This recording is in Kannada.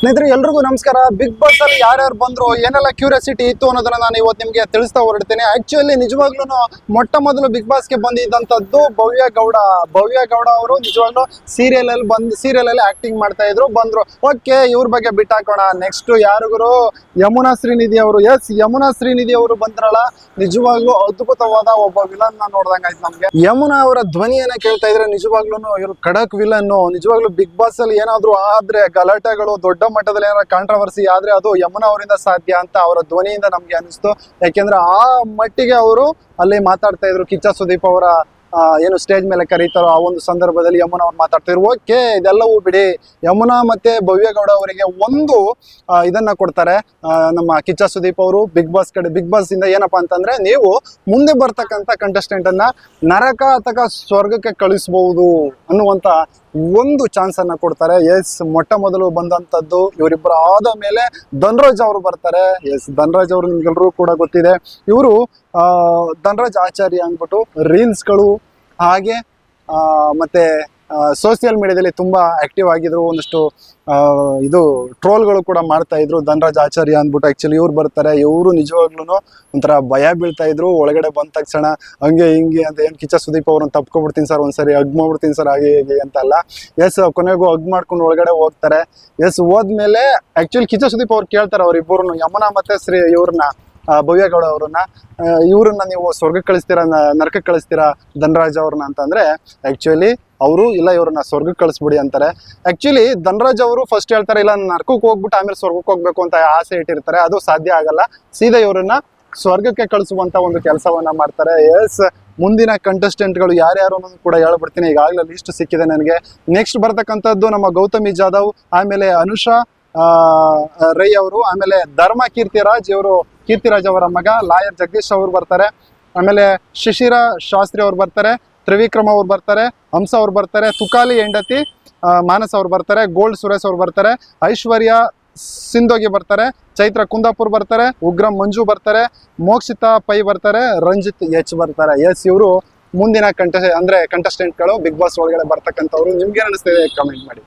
ಸ್ನೇಹಿತರೆ, ಎಲ್ರಿಗೂ ನಮಸ್ಕಾರ. ಬಿಗ್ ಬಾಸ್ ಅಲ್ಲಿ ಯಾರ್ಯಾರು ಬಂದ್ರು, ಏನೆಲ್ಲ ಕ್ಯೂರಿಯಾಸಿಟಿ ಇತ್ತು ಅನ್ನೋದನ್ನ ನಾನು ಇವತ್ತು ನಿಮಗೆ ತಿಳಿಸ್ತಾ ಹೊರಡ್ತೇನೆ. ಆಕ್ಚುಲಿ ನಿಜವಾಗ್ಲೂ ಮೊಟ್ಟ ಮೊದಲು ಬಿಗ್ ಬಾಸ್ಗೆ ಬಂದಿದ್ದಂಥದ್ದು ಭವ್ಯ ಗೌಡ. ಭವ್ಯ ಗೌಡ ಅವರು ನಿಜವಾಗ್ಲೂ ಸೀರಿಯಲ್ ಅಲ್ಲಿ ಬಂದು ಸೀರಿಯಲ್ ಅಲ್ಲಿ ಆಕ್ಟಿಂಗ್ ಮಾಡ್ತಾ ಇದ್ರು, ಬಂದ್ರು. ಓಕೆ ಇವ್ರ ಬಗ್ಗೆ ಬಿಟ್ಟಾಕೋಣ ನೆಕ್ಸ್ಟ್ ಯಾರಿಗೂ ಯಮುನಾ ಶ್ರೀನಿಧಿ ಅವರು. ಎಸ್ ಯಮುನಾ ಶ್ರೀನಿಧಿ ಅವರು ಬಂದ್ರಲ್ಲ. ನಿಜವಾಗ್ಲೂ ಅದ್ಭುತವಾದ ಒಬ್ಬ ವಿಲನ್ ನೋಡ್ದಂಗಾಯ್ತು ನಮ್ಗೆ. ಯಮುನಾ ಅವರ ಧ್ವನಿಯನ್ನ ಕೇಳ್ತಾ ಇದ್ರೆ ನಿಜವಾಗ್ಲೂ ಇವರು ಖಡಕ್ ವಿಲನ್ ನಿಜವಾಗ್ಲೂ ಬಿಗ್ ಬಾಸ್ ಅಲ್ಲಿ ಏನಾದ್ರು ಆದ್ರೆ ಗಲಾಟೆಗಳು, ದೊಡ್ಡ ಮಟ್ಟದಲ್ಲಿ ಏನಾರ ಕಾಂಟ್ರವರ್ಸಿ ಆದ್ರೆ ಅದು ಯಮುನಾ ಅವರಿಂದ ಸಾಧ್ಯ ಅಂತ ಅವರ ಧ್ವನಿಯಿಂದ ನಮ್ಗೆ ಅನಿಸ್ತು. ಯಾಕೆಂದ್ರೆ ಆ ಮಟ್ಟಿಗೆ ಅವರು ಅಲ್ಲಿ ಮಾತಾಡ್ತಾ ಇದ್ರು. ಕಿಚ್ಚ ಸುದೀಪ್ ಅವರ ಏನು ಸ್ಟೇಜ್ ಮೇಲೆ ಕರೀತಾರೋ ಆ ಒಂದು ಸಂದರ್ಭದಲ್ಲಿ ಯಮುನಾ ಅವ್ರು ಮಾತಾಡ್ತಿದ್ರು ಓಕೆ ಇದೆಲ್ಲವೂ ಬಿಡಿ. ಯಮುನಾ ಮತ್ತೆ ಭವ್ಯಗೌಡ ಅವರಿಗೆ ಒಂದು ಇದನ್ನ ಕೊಡ್ತಾರೆ. ನಮ್ಮ ಕಿಚ್ಚ ಸುದೀಪ್ ಅವರು ಬಿಗ್ ಬಾಸ್ ಕಡೆ ಬಿಗ್ ಬಾಸ್ ಇಂದ ಏನಪ್ಪಾ ಅಂತಂದ್ರೆ ನೀವು ಮುಂದೆ ಬರ್ತಕ್ಕಂಥ ಕಂಟೆಸ್ಟೆಂಟ್ ಅನ್ನ ನರಕ ಅಥವಾ ಸ್ವರ್ಗಕ್ಕೆ ಕಳಿಸಬಹುದು ಅನ್ನುವಂತ ಒಂದು ಚಾನ್ಸ್ ಅನ್ನ ಕೊಡ್ತಾರೆ. ಎಸ್, ಮೊಟ್ಟ ಮೊದಲು ಬಂದಂತದ್ದು ಇವರಿಬ್ಬರು ಆದ ಮೇಲೆ ಧನ್ರಾಜ್ ಅವರು ಬರ್ತಾರೆ. ಎಸ್, ಧನ್ರಾಜ್ ಅವರು ನಿಮ್ಗೆಲ್ರಿಗೂ ಕೂಡ ಗೊತ್ತಿದೆ. ಇವರು ಧನ್ರಾಜ್ ಆಚಾರ್ಯ ಅಂದ್ಬಿಟ್ಟು ರೀಲ್ಸ್ಗಳು ಹಾಗೆ ಮತ್ತೆ ಸೋಷಿಯಲ್ ಮೀಡಿಯಾದಲ್ಲಿ ತುಂಬಾ ಆಕ್ಟಿವ್ ಆಗಿದ್ರು, ಒಂದಷ್ಟು ಇದು ಟ್ರೋಲ್ಗಳು ಕೂಡ ಮಾಡ್ತಾ ಇದ್ರು. ಧನರಾಜ್ ಆಚಾರ್ಯ ಅಂದ್ಬಿಟ್ಟು ಆ್ಯಕ್ಚುಲಿ ಇವ್ರು ಬರ್ತಾರೆ. ಇವರು ನಿಜವಾಗ್ಲೂ ಒಂಥರ ಭಯ ಬೀಳ್ತಾ ಇದ್ರು. ಒಳಗಡೆ ಬಂದ ತಕ್ಷಣ ಹಂಗೆ ಹಿಂಗೆ ಅಂತ ಏನು ಕಿಚ್ಚ ಸುದೀಪ್ ಅವ್ರನ್ನ ತಪ್ಕೊಬಿಡ್ತೀನಿ ಸರ್, ಒಂದ್ಸರಿ ಹಗ್ ಮಾಡ್ಬಿಡ್ತೀನಿ ಸರ್, ಹಾಗೆ ಹೀಗೆ ಅಂತಲ್ಲ ಎಸ್ ಕೊನೆಗೂ ಹಗ್ ಮಾಡ್ಕೊಂಡು ಒಳಗಡೆ ಹೋಗ್ತಾರೆ. ಎಸ್ ಹೋದ್ಮೇಲೆ ಆ್ಯಕ್ಚುಲಿ ಕಿಚ್ಚ ಸುದೀಪ್ ಅವ್ರು ಕೇಳ್ತಾರೆ ಅವ್ರಿಬ್ಬರು ಯಮುನಾ ಮತ್ತೆ ಶ್ರೀ ಇವ್ರನ್ನ ಭವ್ಯಗೌಡ ಅವ್ರನ್ನ. ಇವ್ರನ್ನ ನೀವು ಸ್ವರ್ಗಕ್ಕೆ ಕಳಿಸ್ತೀರಾ ನರಕಕ್ಕೆ ಕಳಿಸ್ತೀರಾ ಧನರಾಜ್ ಅವ್ರನ್ನ ಅಂತಂದ್ರೆ ಆಕ್ಚುಲಿ ಅವರು, ಇಲ್ಲ ಇವ್ರನ್ನ ಸ್ವರ್ಗಕ್ಕೆ ಕಳಿಸ್ಬಿಡಿ ಅಂತಾರೆ. ಆಕ್ಚುಲಿ ಧನರಾಜ್ ಅವರು ಫಸ್ಟ್ ಹೇಳ್ತಾರೆ, ಇಲ್ಲ ನರ್ಕಕ್ಕೆ ಹೋಗ್ಬಿಟ್ಟು ಆಮೇಲೆ ಸ್ವರ್ಗಕ್ಕೆ ಹೋಗ್ಬೇಕು ಅಂತ ಆಸೆ ಇಟ್ಟಿರ್ತಾರೆ. ಅದು ಸಾಧ್ಯ ಆಗಲ್ಲ. ಸೀದಾ ಇವರನ್ನ ಸ್ವರ್ಗಕ್ಕೆ ಕಳಿಸುವಂತ ಒಂದು ಕೆಲಸವನ್ನ ಮಾಡ್ತಾರೆ. ಎಸ್ ಮುಂದಿನ ಕಂಟೆಸ್ಟೆಂಟ್ಗಳು ಯಾರ್ಯಾರು ಅನ್ನೋದು ಕೂಡ ಹೇಳ್ಬಿಡ್ತೀನಿ. ಈಗಾಗಲೇ ಲಿಸ್ಟ್ ಸಿಕ್ಕಿದೆ ನನಗೆ. ನೆಕ್ಸ್ಟ್ ಬರ್ತಕ್ಕಂಥದ್ದು ನಮ್ಮ ಗೌತಮಿ ಜಾಧವ್, ಆಮೇಲೆ ಅನುಷಾ ರೈ ಅವರು, ಆಮೇಲೆ ಧರ್ಮ ಕೀರ್ತಿರಾಜ್ ಇವರು ಕೀರ್ತಿರಾಜ್ ಅವರ ಮಗ, ಲಾಯರ್ ಜಗದೀಶ್ ಅವರು ಬರ್ತಾರೆ. ಆಮೇಲೆ ಶಿಶಿರ ಶಾಸ್ತ್ರಿ ಅವ್ರು ಬರ್ತಾರೆ. ತ್ರಿವಿಕ್ರಮ್ ಅವ್ರು ಬರ್ತಾರೆ, ಹಂಸ ಅವ್ರು ಬರ್ತಾರೆ, ತುಕಾಲಿ ಹೆಂಡತಿ ಮಾನಸ ಅವ್ರು ಬರ್ತಾರೆ ಗೋಲ್ಡ್ ಸುರೇಶ್ ಅವ್ರು ಬರ್ತಾರೆ, ಐಶ್ವರ್ಯ ಸಿಂಧೋಗಿ ಬರ್ತಾರೆ, ಚೈತ್ರ ಕುಂದಾಪುರ್ ಬರ್ತಾರೆ, ಉಗ್ರಂ ಮಂಜು ಬರ್ತಾರೆ, ಮೋಕ್ಷಿತಾ ಪೈ ಬರ್ತಾರೆ, ರಂಜಿತ್ ಎಚ್ ಬರ್ತಾರೆ. ಎಸ್, ಇವರು ಮುಂದಿನ ಕಂಟೆ ಅಂದ್ರೆ ಕಂಟೆಸ್ಟೆಂಟ್ಗಳು ಬಿಗ್ ಬಾಸ್ ಒಳಗಡೆ ಬರ್ತಕ್ಕಂಥವ್ರು. ನಿಮ್ಗೆ ಅನಿಸ್ತಿದೆ? ಕಮೆಂಟ್ ಮಾಡಿ.